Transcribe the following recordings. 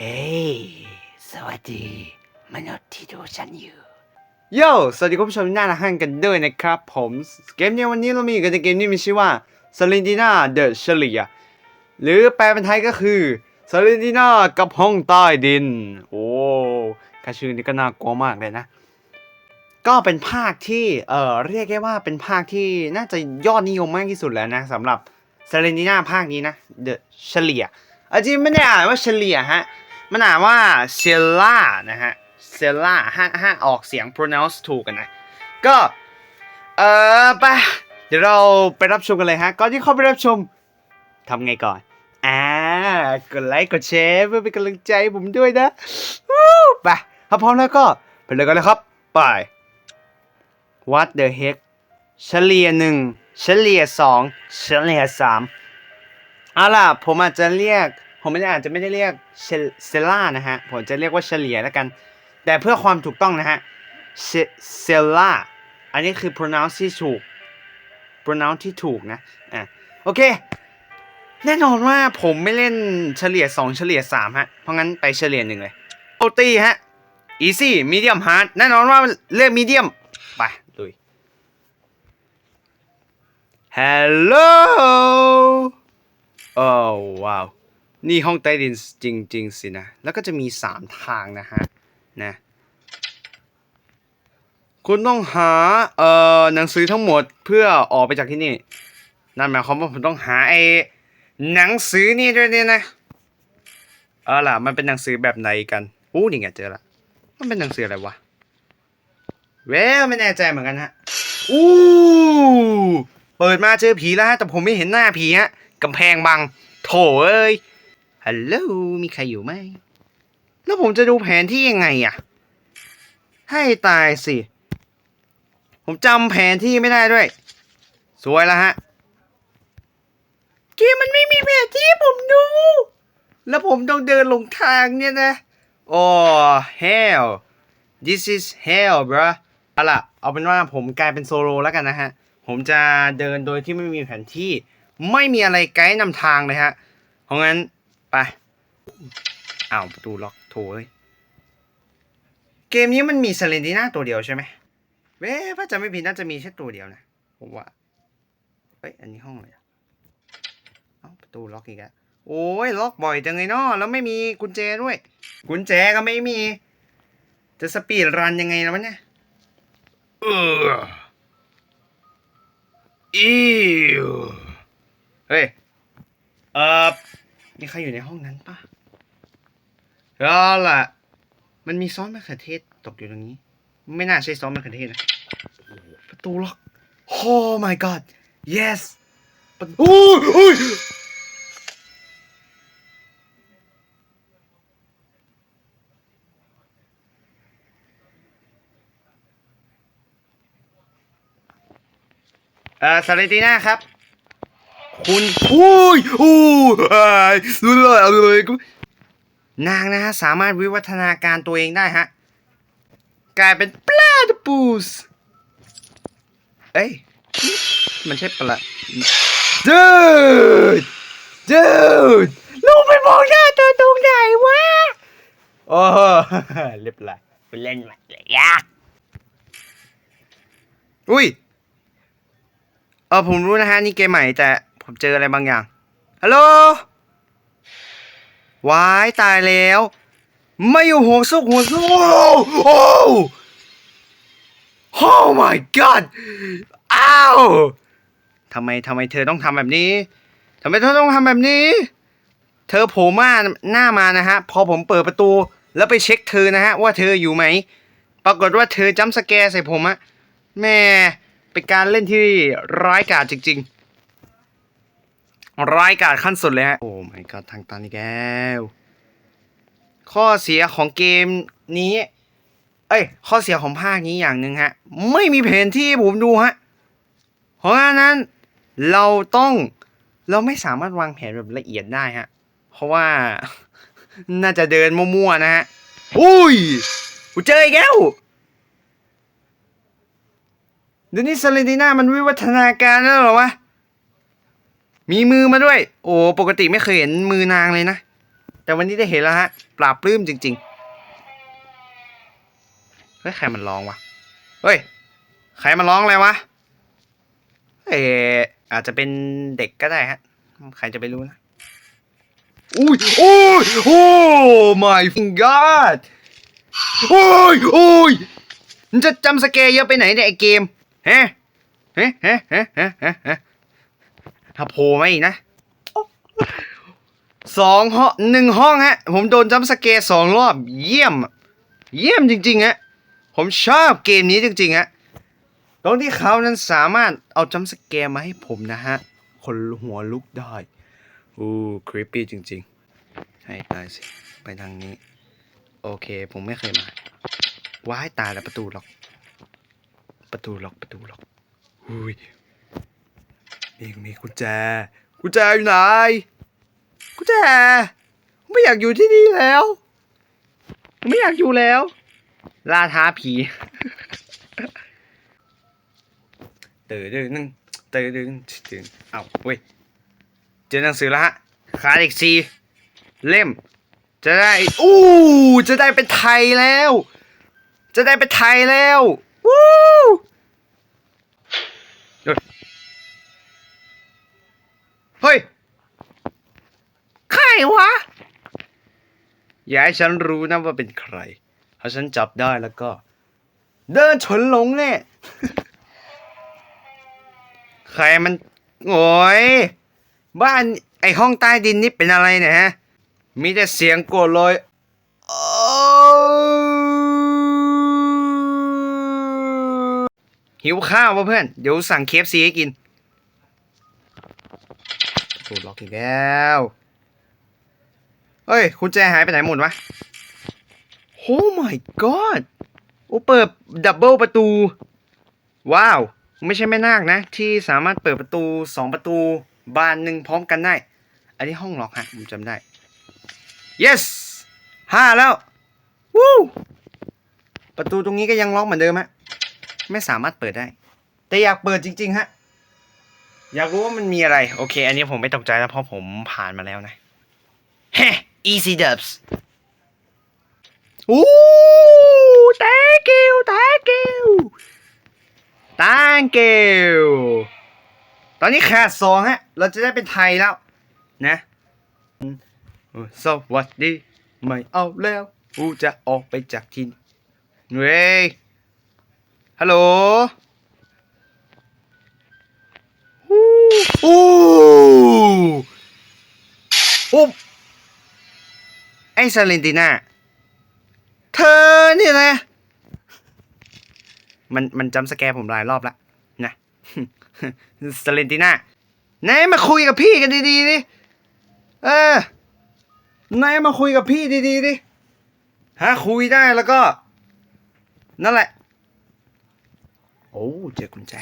เฮ้ย สวัสดี มนุษย์ที่ดูฉันอยู่ โยสวัสดีคุณผู้ชมที่น่ารักกันด้วยนะครับ ผม เกมในวันนี้เรามีกันในเกมนี้มีชื่อว่า s a l i n d i n a The c h a l i a หรือแปลเป็นไทยก็คือ s a l i n d i n a กับห้องใต้ดิน โอ้แค่ชื่อนี้ก็น่ากลัวมากเลยนะ ก็เป็นภาคที่ เอ่อ เรียกได้ว่าเป็นภาคที่น่าจะยอดนิยมมากที่สุดแล้วนะสำหรับ s a l i n d i n a ภาคนี้นะ The c h a l i a อาจริงไม่ได้อ่านว่าเฉลี่ยฮะ มันอ่านว่าเซลล่านะฮะเซลล่าห้าห้าออกเสียง pronounce ถูกกันนะ ก็ เออไปเดี๋ยวเราไปรับชมกันเลยฮะ ก่อนที่เข้าไปรับชมทำไงก่อน อ่า กดไลค์ กดแชร์เพื่อเป็นกำลังใจผมด้วยนะไปถ้าพร้อมแล้วก็ไปเลยกันเลยครับ ไป What the heck เฉลี่ยหนึ่งเฉลี่ยสองเฉลี่ยสามเอาล่ะ ผมอาจจะเรียก ผมไม่ได้อาจจะไม่ได้เรียกเซล่านะฮะ ผมจะเรียกว่าเฉลี่ยแล้วกัน แต่เพื่อความถูกต้องนะฮะเชเซล่าอันนี้คือ pronounce ที่ถูก pronounce ที่ถูกนะ อะ โอเค แน่นอนว่าผมไม่เล่นเฉลี่ย 2 เฉลี่ย 3 ฮะ เพราะงั้นไปเฉลี่ยหนึ่งเลยโอตีฮะ easy medium hard แน่นอนว่าเลือก medium ไปลุย hello โอ้ว้าว นี่ห้องใต้ดินจริง ๆ สินะ แล้วก็จะมี 3 ทางนะฮะ นะ คุณต้องหา เอ่อ หนังสือทั้งหมดเพื่อออกไปจากที่นี่ นั่นหมายความว่าผมต้องหาไอ้หนังสือนี่ด้วยเนี่ยนะ เอาล่ะ มันเป็นหนังสือแบบไหนกัน อู้นี่ไงเจอละ มันเป็นหนังสืออะไรวะ เว้ยไม่แน่ใจเหมือนกันฮะ อู้เปิดมาเจอผีแล้วฮะ แต่ผมไม่เห็นหน้าผีฮะกำแพงบัง โถเอ้ย ฮัลโหล มีใครอยู่ไหม แล้วผมจะดูแผนที่ยังไงอะให้ตายสิ ผมจำแผนที่ไม่ได้ด้วย สวยแล้วฮะ เกมมันไม่มีแผนที่ผมดู แล้วผมต้องเดินลงทางเนี่ยนะ โอ้ hell this is hell bruh เอาล่ะ เอาเป็นว่าผมกลายเป็นโซโลแล้วกันนะฮะ ผมจะเดินโดยที่ไม่มีแผนที่ ไม่มีอะไรไกด์นำทางเลยฮะ เพราะงั้น ไปอ้าวประตูล็อกโถเอ้ยเกมนี้มันมีเซเลนติน่าตัวเดียวใช่ไหมเว้ยถ้าจะไม่ผิดน่าจะมีแค่ตัวเดียวนะผมว่าเฮ้ยอันนี้ห้องอะไรอะเอ้าประตูล็อกอีกแล้วโอ้ยล็อกบ่อยจังเลยเนาะแล้วไม่มีกุญแจด้วย กุญแจก็ไม่มี จะสปีดรันยังไงแล้ววะเนี่ยเอออิวเฮ้ยเออ มีใครอยู่ในห้องนั้นปะเอาล่ะ มันมีซอสมะเขือเทศตกอยู่ตรงนี้ ไม่น่าใช่ซอสมะเขือเทศนะ ประตูล็อก Oh my god yes ประตูอุ้ยอุ้ยเอ่อซาเลติน่าครับ คุณอุ้ยอุ้ยรู้เลยเอาเลยกูนางนะฮะสามารถวิวัฒนาการตัวเองได้ฮะกลายเป็นปลาตปูสเอ้ยมันใช่ปลา dude dude ลูกไปมองหน้าตัวตรงไหนวะโอ้เรียบร้อยไปเล่นมาเลยยากอุ้ยเออผมรู้นะฮะ นี่เกมใหม่แต่ ผมเจออะไรบางอย่าง ฮัลโหลวายตายแล้ว ไม่อยู่ห่วงซุกห่วงซุกโอ้โอ้ Oh my god อ้าวทำไมทำไมเธอต้องทำแบบนี้ทำไมเธอต้องทำแบบนี้ เธอโผล่มาหน้ามานะฮะ พอผมเปิดประตูแล้วไปเช็คเธอนะฮะ ว่าเธออยู่ไหม ปรากฏว่าเธอจัมสแกร์ใส่ผมอะแม่เป็นการเล่นที่ร้ายกาจจริง ๆ ร้ายกาจขั้นสุดเลยฮะ โอ้ my god ทางตันอีกแล้วข้อเสียของเกมนี้ เอ้ย ข้อเสียของภาคนี้อย่างหนึ่งฮะ ไม่มีแผนที่ให้ผมดูฮะ เพราะฉะนั้นเราต้องเราไม่สามารถวางแผนแบบละเอียดได้ฮะ เพราะว่าน่าจะเดินมั่วๆนะฮะ อุ้ยกูเจออีกแล้วเดี๋ยวนี้ซาเลนติน่ามันวิวัฒนาการแล้วเหรอวะ มีมือมาด้วย โอ้ปกติไม่เคยเห็นมือนางเลยนะ แต่วันนี้ได้เห็นแล้วฮะ ปราบปลื้มจริง ๆ เฮ้ย ใครมันร้องวะ เฮ้ย ใครมันร้องอะไรวะ เอออาจจะเป็นเด็กก็ได้ฮะ ใครจะไปรู้นะ อุ้ยโอ้ยโอ้ my god โอ้ยโอ้ยมันจะจำสเกลเยอะไปไหนเนี่ยไอเกมฮะฮะฮะฮะฮะฮะฮะถ้าโผล่มาอีกนะสองห้องหนึ่งห้องฮะ ผมโดนจัมสเกร์สองรอบ เยี่ยม เยี่ยมจริงๆฮะ ผมชอบเกมนี้จริงๆฮะตรงที่เขานั้นสามารถเอาจัมสเกร์มาให้ผมนะฮะ คนหัวลุกได้ อู้ครีปปี้จริงๆ ให้ตายสิ ไปทางนี้ โอเค ผมไม่เคยมาว้ายตายแล้วประตูล็อก ประตูล็อกประตูล็อกอุ้ย มีมีกุญแจ กุญแจอยู่ไหน กุญแจ ไม่อยากอยู่ที่นี่แล้ว ไม่อยากอยู่แล้ว ล่าท้าผีตื่นดึงนึงตื่นดึงตื่นเอ้าเว้ย เจอหนังสือแล้วฮะ ขาดอีกสี่เล่ม จะได้ อู้ จะได้เป็นไทยแล้ว จะได้เป็นไทยแล้ว วู้เฮ้ยเฮ้ย ใคร วะ อย่าให้ฉันรู้นะว่าเป็นใคร ถ้าฉันจับได้แล้วก็ เดินชนหลงแน่ใครมัน โอ้ย บ้านไอห้องใต้ดินนี่เป็นอะไรเนี่ยฮะ มีแต่เสียงโกรธเลยอ้หิวข้าววะเพื่อน เดี๋ยวสั่งเคฟซีให้กิน ถูกล็อกอีกแล้ว เฮ้ยคุณแจหายไปไหนหมดวะโอ้ my god โอ้เปิดดับเบิลประตู ว้าว ไม่ใช่แม่นาคนะ ที่สามารถเปิดประตูสองประตูบานหนึ่งพร้อมกันได้ อันนี้ห้องล็อกฮะผมจำได้ yes ห้าแล้ววู้ประตูตรงนี้ก็ยังล็อกเหมือนเดิมฮะไม่สามารถเปิดได้ แต่อยากเปิดจริง ๆ ฮะ อยากรู้ว่ามันมีอะไร โอเค อันนี้ผมไม่ตกใจแล้วเพราะผมผ่านมาแล้วนะเฮ้ easy dubs อู้ thank you thank you thank you ตอนนี้ขาดสองฮะ เราจะได้เป็นไทยแล้ว นะสวัสดีไม่เอาแล้วกูจะออกไปจากที่นี่เว้ยฮัลโหลอู้อู้ ไอ้ซาเลนติน่า เธอเนี่นะ มันมันจำสแกร์ผมหลายรอบแล้วนะซาเลนติน่า นายมาคุยกับพี่กันดีๆดิ เออ นายมาคุยกับพี่ดีๆดิฮะคุยได้แล้วก็ นั่นแหละ โอ้เจอกุญแจ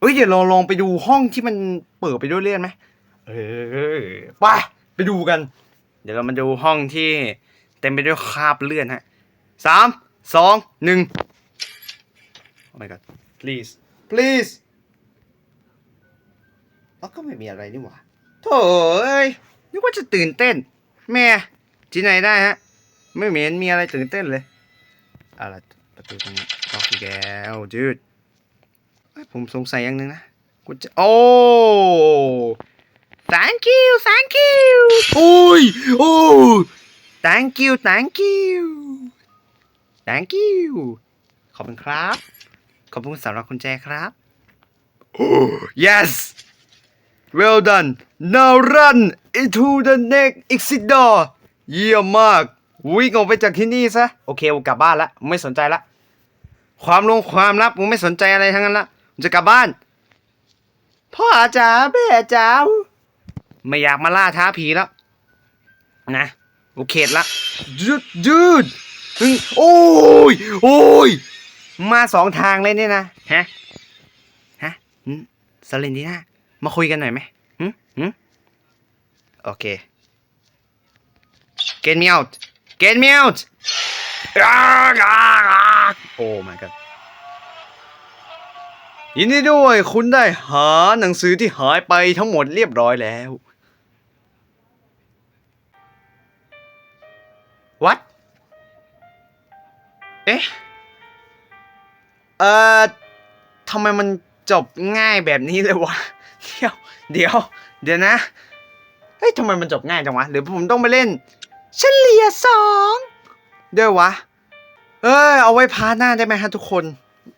เอ้ยเดี๋ยวเราลองไปดูห้องที่มันเปิดไปด้วยเลื่อนไหมเออไปไปดูกัน เดี๋ยวเรามาดูห้องที่เต็มไปด้วยคราบเลื่อนฮะสามสองหนึ่ง Oh my god please please อ๋อก็ไม่มีอะไรนี่หว่าโถ่เอ้ยนึกว่าจะตื่นเต้น แม่ที่ไหนได้ฮะ ไม่เห็นมีอะไรตื่นเต้นเลยอะไรประตูตรงนี้ล็อกอีกแล้วจืดผมสงสัยอย่างหนึ่งนะกูจะโอ้ thank you thank you โอ้ย โอ้ thank you thank you thank you ขอบคุณครับ ขอบคุณสำหรับคุณแจครับ yes well done now run into the next exit door เยี่ยมมากวิ่งออกไปจากที่นี่ซะ โอเคผมกลับบ้านละไม่สนใจละ ความลงความลับผมไม่สนใจอะไรทั้งนั้นละผมจะกลับบ้าน พ่อจ๋าแม่จ๋า ไม่อยากมาล่าท้าผีแล้ว นะ โอเคละยืดยืดหนึ่งโอ้ย โอ้ย มาสองทางเลยเนี่ยนะ ฮะ ฮะหืมสลินดีน่ามาคุยกันหน่อยไหมหืมหืมโอเค get me out get me out โอ้ my god ยินดีด้วยคุณได้หาหนังสือที่หายไปทั้งหมดเรียบร้อยแล้ว เอ๊ะ เอ่อทำไมมันจบง่ายแบบนี้เลยวะ เดี๋ยว เดี๋ยว เดี๋ยวนะ เฮ้ยทำไมมันจบง่ายจังวะ หรือผมต้องไปเล่น เฉลี่ยสองด้วยวะ เอ้ยเอาไว้พาร์ทหน้าได้ไหมฮะทุกคน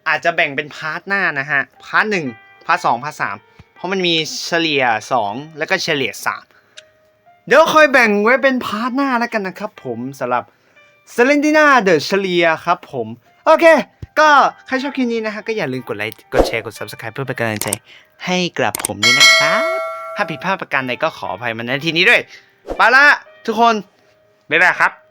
อาจจะแบ่งเป็นพาร์ทหน้านะฮะ พาร์ทหนึ่งพาร์ทสองพาร์ทสามเพราะมันมีเฉลี่ยสองแล้วก็เฉลี่ยสามเดี๋ยวคอยแบ่งไว้เป็นพาร์ทหน้าแล้วกันนะครับผมสำหรับ เซเลนติน่าเดอะเชลียครับผม โอเค ก็ใครชอบคลิปนี้นะฮะก็อย่าลืมกดไลค์ กดแชร์ กด subscribe เพื่อเป็นกำลังใจให้กับผมด้วยนะครับ ถ้าผิดพลาดประการใดก็ขออภัยมาณที่นี้ด้วย ไปละทุกคน บ๊ายบายครับ